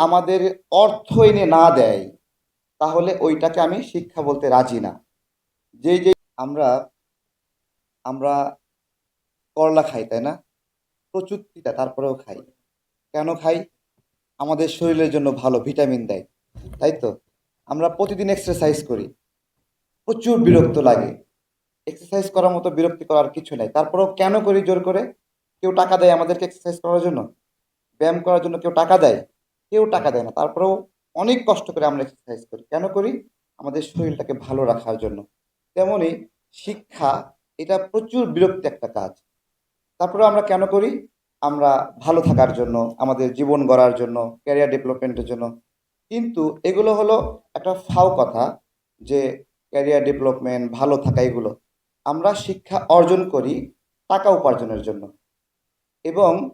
আমাদের অর্থ এনে না দেয়, তাহলে ওইটাকে আমি শিক্ষা বলতে রাজি না। যেই যে আমরা আমরা করলা খাই, তাই না? প্রচুর তিতা তারপরেও খাই। কেন খাই? আমাদের শরীরের জন্য ভালো, ভিটামিন দেয়, তাই তো? আমরা প্রতিদিন এক্সারসাইজ করি। প্রচুর বিরক্ত লাগে। এক্সারসাইজ করার মতো বিরক্তি করার কিছু নাই। তারপরেও কেন করি জোর করে? কেউ টাকা দেয় আমাদেরকে এক্সারসাইজ করার জন্য? ব্যায়াম করার জন্য কেউ টাকা দেয়? কেউ টাকা দেয় না। তারপরেও অনেক কষ্ট করে আমরা এক্সারসাইজ করি। কেন করি? আমাদের শরীরটাকে ভালো রাখার জন্য। তেমনই শিক্ষা, এটা প্রচুর বিরক্তি একটা কাজ। তারপরে আমরা কেন করি? আমরা ভালো থাকার জন্য, আমাদের জীবন গড়ার জন্য ক্যারিয়ার ডেভেলপমেন্টের জন্য। কিন্তু এগুলো হলো একটা ফাও কথা যে ক্যারিয়ার ডেভেলপমেন্ট ভালো থাকা এগুলো। আমরা শিক্ষা অর্জন করি টাকা উপার্জনের জন্য। এবং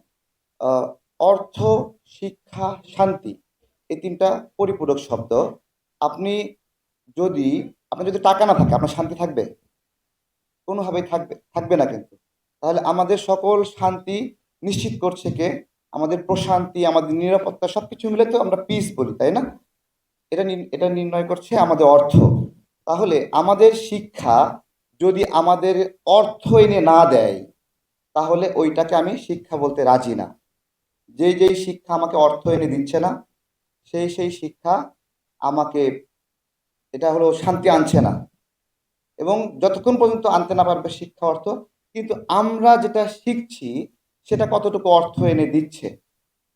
অর্থ, শিক্ষা, শান্তি এই তিনটা পরিপূরক শব্দ। আপনি যদি, আপনার যদি টাকা না থাকে, আপনার শান্তি থাকবে? কোনোভাবেই থাকবে থাকবে না কিন্তু। তাহলে আমাদের সকল শান্তি নিশ্চিত করছে কে? আমাদের প্রশান্তি, আমাদের নিরাপত্তা সব কিছু মিলে তো আমরা পিস বলি, তাই না? এটা এটা নির্ণয় করছে আমাদের অর্থ। তাহলে আমাদের শিক্ষা যদি আমাদের অর্থ এনে না দেয়, তাহলে ওইটাকে আমি শিক্ষা বলতে রাজি না। যেই যেই শিক্ষা আমাকে অর্থ এনে দিচ্ছে না, সেই সেই শিক্ষা আমাকে, এটা হলো শান্তি আনছে না। এবং যতক্ষণ পর্যন্ত আনতে না পারবে শিক্ষা অর্থ, কিন্তু আমরা যেটা শিখছি, সেটা কতটুকু অর্থ এনে দিচ্ছে,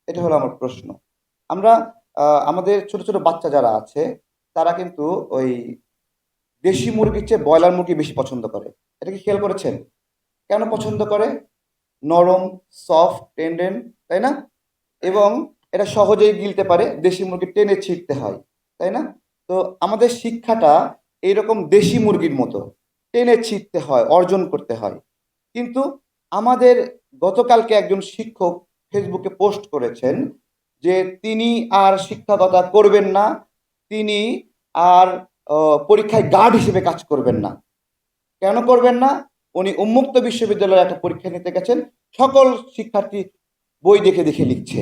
এটা হলো আমার প্রশ্ন। আমরা আমাদের ছোট ছোট বাচ্চা যারা আছে, তারা কিন্তু ওই দেশি মুরগির চেয়ে ব্রয়লার মুরগি বেশি পছন্দ করে। এটা কি খেয়াল করেছেন? কেন পছন্দ করে? নরম সফট টেন্ডেন তাই না? এবং এটা সহজেই গিলতে পারে, দেশি মুরগি টেনে ছিঁড়তে হয়, তাই না? তো আমাদের শিক্ষাটা এইরকম দেশি মুরগির মতো, টেনে ছিঁড়তে হয়, অর্জন করতে হয়। কিন্তু আমাদের গতকালকে একজন শিক্ষক ফেসবুকে পোস্ট করেছেন যে তিনি আর শিক্ষকতা করবেন না, তিনি আর পরীক্ষায় গার্ড হিসেবে কাজ করবেন না। কেন করবেন না? উনি উন্মুক্ত বিশ্ববিদ্যালয়ে একটা পরীক্ষা নিতে গেছেন সকল শিক্ষার্থী বই দেখে দেখে লিখছে।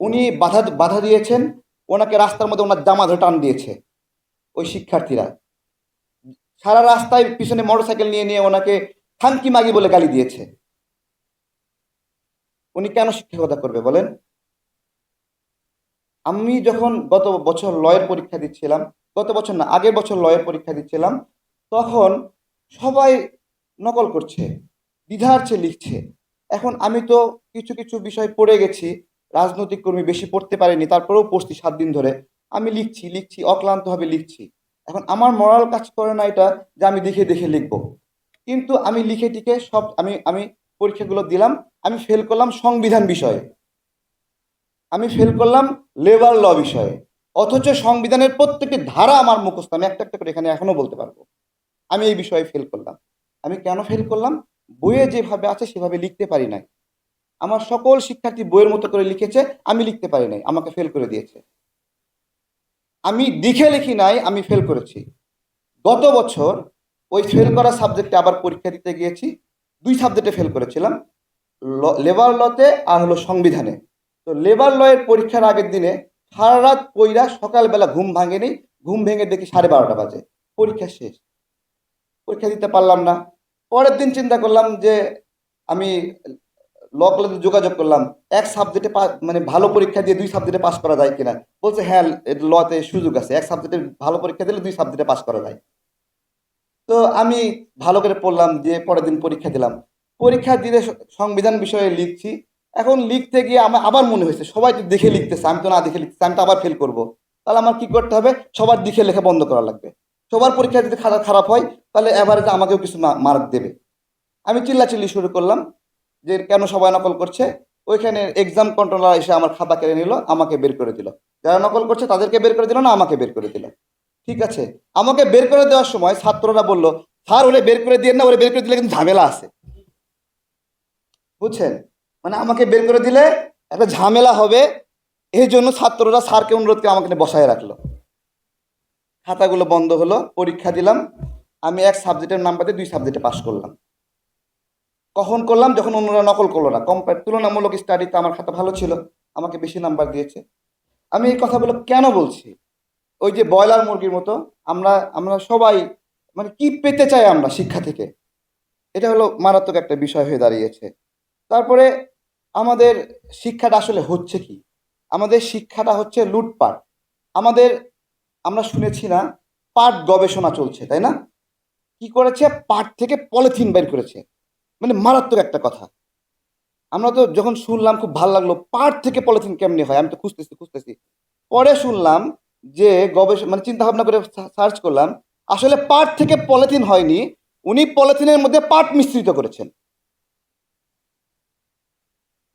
উনি বাধা বাধা দিয়েছেন, ওনাকে রাস্তার মধ্যে ওনার জামা ধরে টান দিয়েছে ওই শিক্ষার্থীরা। সারা রাস্তায় পিছনে মোটরসাইকেল নিয়ে নিয়ে ওনাকে থানকি মাগি বলে গালি দিয়েছে। উনি কেন শিক্ষকতা করবে বলেন? আমি যখন গত বছর লয়ের পরীক্ষা দিচ্ছিলাম, গত বছর না, আগের বছর লয়ের পরীক্ষা দিচ্ছিলাম, তখন সবাই নকল করছে দ্বিধার্চে লিখছে। এখন আমি তো কিছু কিছু বিষয় পড়ে গেছি, রাজনৈতিক কর্মী বেশি পড়তে পারিনি, তারপরেও পড়ছি সাত দিন ধরে। আমি লিখছি লিখছি, অক্লান্তভাবে লিখছি। এখন আমার মরাল কাজ করে না এটা যে আমি দেখে দেখে লিখব। কিন্তু আমি লিখে টিকে সব, আমি আমি পরীক্ষাগুলো দিলাম, আমি ফেল করলাম সংবিধান বিষয়ে। আমি ফেল করলাম লেবার ল বিষয়ে। অথচ সংবিধানের প্রত্যেকটি ধারা আমার মুখস্থ, আমি একটা একটা করে এখানে এখনও বলতে পারব। আমি এই বিষয়ে ফেল করলাম। আমি কেন ফেল করলাম? বইয়ে যেভাবে আছে সেভাবে লিখতে পারি নাই। আমার সকল শিক্ষার্থী বইয়ের মতো করে লিখেছে, আমি লিখতে পারি নাই, আমাকে ফেল করে দিয়েছে। আমি লিখে লিখি নাই, আমি ফেল করেছি। গত বছর ওই ফেল করা সাবজেক্টে আবার পরীক্ষা দিতে গিয়েছি, দুই সাবজেক্টে ফেল করেছিলাম লেবার লতে আর হলো সংবিধানে। তো লেবার লয়ের পরীক্ষার আগের দিনে সারা রাত পইরা সকালবেলা ঘুম ভাঙেনি, ঘুম ভেঙে দেখি সাড়ে বারোটা বাজে, পরীক্ষা শেষ। পরীক্ষা দিতে পারলাম না পরের দিন চিন্তা করলাম যে আমি ল কলেজে যোগাযোগ করলাম। এক সাবজেক্টে মানে ভালো পরীক্ষা দিয়ে দুই সাবজেক্টে পাস করা যায় কিনা? বলছে হ্যাঁ লতে সুযোগ আছে। এক সাবজেক্টে ভালো পরীক্ষা দিলে দুই সাবজেক্টে পাস করা যায়। তো আমি ভালো করে পড়লাম, দিয়ে পরের দিন পরীক্ষা দিলাম। পরীক্ষা দিলে সংবিধান বিষয়ে লিখছি। এখন লিখতে গিয়ে আমার আবার মনে হয়েছে, সবাই তো দেখে লিখতেছে, আমি তো না দেখে লিখতেছি, আমি তো আবার ফেল করব। তাহলে আমার কি করতে হবে? সবার দিকে লেখা বন্ধ করা লাগবে। সবার পরীক্ষা যদি খাতা খারাপ হয়, তাহলে এভারেজে আমাকেও কিছু মার্ক দেবে। আমি চিল্লাচিল্লি শুরু করলাম যে কেন সবাই নকল করছে? ওইখানে এক্সাম কন্ট্রোলার এসে আমার খাতা কেড়ে নিল, আমাকে বের করে দিল। যারা নকল করছে তাদেরকে বের করে দিল না আমাকে বের করে দিল। ঠিক আছে? আমাকে বের করে দেওয়ার সময় ছাত্ররা বলল, স্যার, ওরে বের করে দিয়ে না, ওরে বের করে দিলে কিন্তু ঝামেলা আছে। বুঝছেন? মানে আমাকে বের করে দিলে একটা ঝামেলা হবে এই জন্য ছাত্ররা স্যারকে অনুরোধ করে আমাকে বসায় রাখল। খাতাগুলো বন্ধ হলো, পরীক্ষা দিলাম। আমি এক সাবজেক্টের নাম্বার দিয়ে দুই সাবজেক্টে পাশ করলাম। কখন করলাম? যখন অন্যরা নকল করল না। কম্পেয়ার তুলনামূলক স্টাডিতে আমার খাতা ভালো ছিল। আমাকে বেশি নাম্বার দিয়েছে। আমি এই কথাগুলো কেন বলছি? ওই যে ব্রয়লার মুরগির মতো আমরা আমরা সবাই মানে কি পেতে চাই আমরা শিক্ষা থেকে? এটা হলো মারাত্মক একটা বিষয় হয়ে দাঁড়িয়েছে। তারপরে আমাদের শিক্ষাটা আসলে হচ্ছে কি? আমাদের শিক্ষাটা হচ্ছে লুটপাট। আমাদের আমরা শুনেছি না, পাট গবেষণা চলছে, তাই না? কি করেছে? পাট থেকে পলিথিন বের করেছে। মানে মারাত্মক একটা কথা। আমরা তো যখন শুনলাম, খুব ভালো লাগল, পাট থেকে পলিথিন কেমনি হয়? আমি তো খুঁজতেছি খুঁজতেছি। পরে শুনলাম যে গবেষণা মানে চিন্তা ভাবনা করে সার্চ করলাম, আসলে পাট থেকে পলিথিন হয়নি, উনি পলিথিনের মধ্যে পাট মিশ্রিত করেছেন।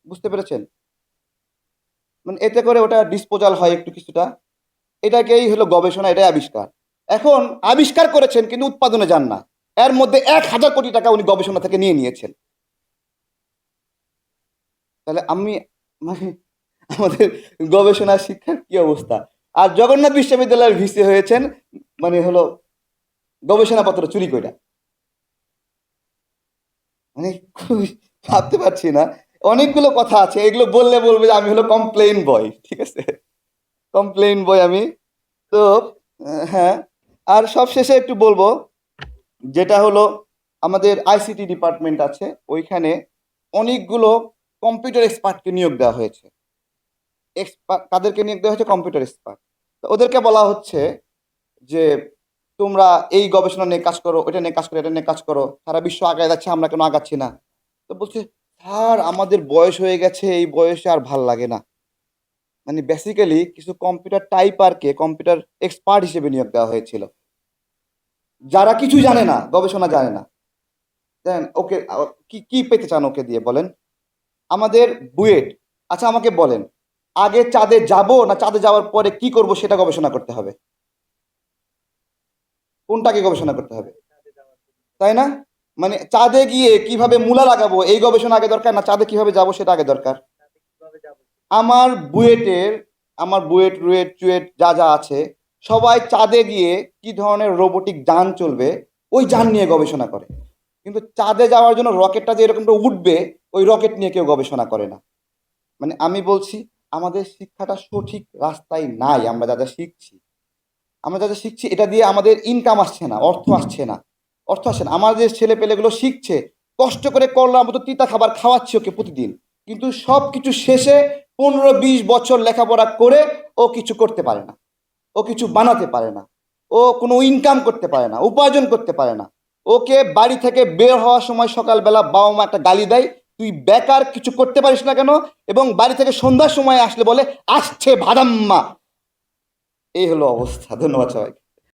বুঝতে পেরেছেন? মানে এতে করে ওটা ডিসপোজাল হয় একটু কিছুটা। এটাকেই হলো গবেষণা, এটাই আবিষ্কার। এখন আবিষ্কার করেছেন কিন্তু উৎপাদনে যান না। এর মধ্যে এক হাজার কোটি টাকা উনি গবেষণা থেকে নিয়ে নিয়েছেন। তাহলে আমি মানে আমাদের গবেষণা শিক্ষার কি অবস্থা? আর জগন্নাথ বিশ্ববিদ্যালয়ের ভিসি হয়েছেন মানে হলো গবেষণাপত্র চুরি করে মানে ভাবতে পারছি না। অনেকগুলো কথা আছে, এগুলো বললে বলবে যে আমি হলো কমপ্লেন বয় ঠিক আছে? কমপ্লেইন বই আমি। তো হ্যাঁ আর সব শেষে একটু বলব, যেটা হলো আমাদের আইসিটি ডিপার্টমেন্ট আছে, ওইখানে অনেকগুলো কম্পিউটার এক্সপার্টকে নিয়োগ দেওয়া হয়েছে। এক্সপার্ট কাদেরকে নিয়োগ দেওয়া হয়েছে? কম্পিউটার এক্সপার্ট তো ওদেরকে বলা হচ্ছে যে, তোমরা এই গবেষণা নিয়ে কাজ করো ওটা নিয়ে কাজ করো, এটা নিয়ে কাজ করো, সারা বিশ্ব আগায় যাচ্ছে, আমরা কেন আগাচ্ছি না? তো বলছে, স্যার, আমাদের বয়স হয়ে গেছে, এই বয়সে আর ভালো লাগে না। মানে বেসিক্যালি কিছু কম্পিউটার টাইপারকে কম্পিউটার এক্সপার্ট হিসেবে নিয়োগ দেওয়া হয়েছিল। যারা কিছু জানে না, গবেষণা জানে না। জানেন ওকে, কি কি পেতে চান ওকে দিয়ে বলেন? আমাদের বুয়েট আচ্ছা আমাকে বলেন, আগে চাঁদে যাব না চাঁদে যাওয়ার পরে কি করব সেটা গবেষণা করতে হবে? কোনটাকে গবেষণা করতে হবে? তাই না? মানে চাঁদে গিয়ে কীভাবে মূলা লাগাবো, এই গবেষণা আগে দরকার না চাঁদে কীভাবে যাব সেটা আগে দরকার। আমার বুয়েটের, আমার বুয়েট, রুয়েট, চুয়েট যা যা আছে, সবাই চাঁদে গিয়ে কি ধরনের রোবোটিক যান চলবে, ওই যান নিয়ে গবেষণা করে। কিন্তু চাঁদে যাওয়ার জন্য রকেটটা যে এরকম উঠবে, ওই রকেট নিয়ে কেউ গবেষণা করে না। মানে আমি বলছি, আমাদের শিক্ষাটা সঠিক রাস্তায় নাই, আমরা যা যা শিখছি। আমরা যা যা শিখছি, এটা দিয়ে আমাদের ইনকাম আসছে না, অর্থ আসছে না। অর্থ আসছে না। আমাদের ছেলে পেলেগুলো শিখছে, কষ্ট করে করলাম মতো তিতা খাবার খাওয়াচ্ছি ওকে প্রতিদিন? কিন্তু সব কিছু শেষে পনেরো বিশ বছর লেখাপড়া করে ও কিছু করতে পারে না। ও কিছু বানাতে পারে না। ও কোনো ইনকাম করতে পারে না, উপার্জন করতে পারে না। ওকে বাড়ি থেকে বের হওয়ার সময় সকালবেলা বাবা মা একটা গালি দেয়, তুই বেকার, কিছু করতে পারিস না কেন? এবং বাড়ি থেকে সন্ধ্যার সময় আসলে বলে, আসছে ভাদাম্মা। এই হলো অবস্থা, ধন্যবাদ সবাইকে।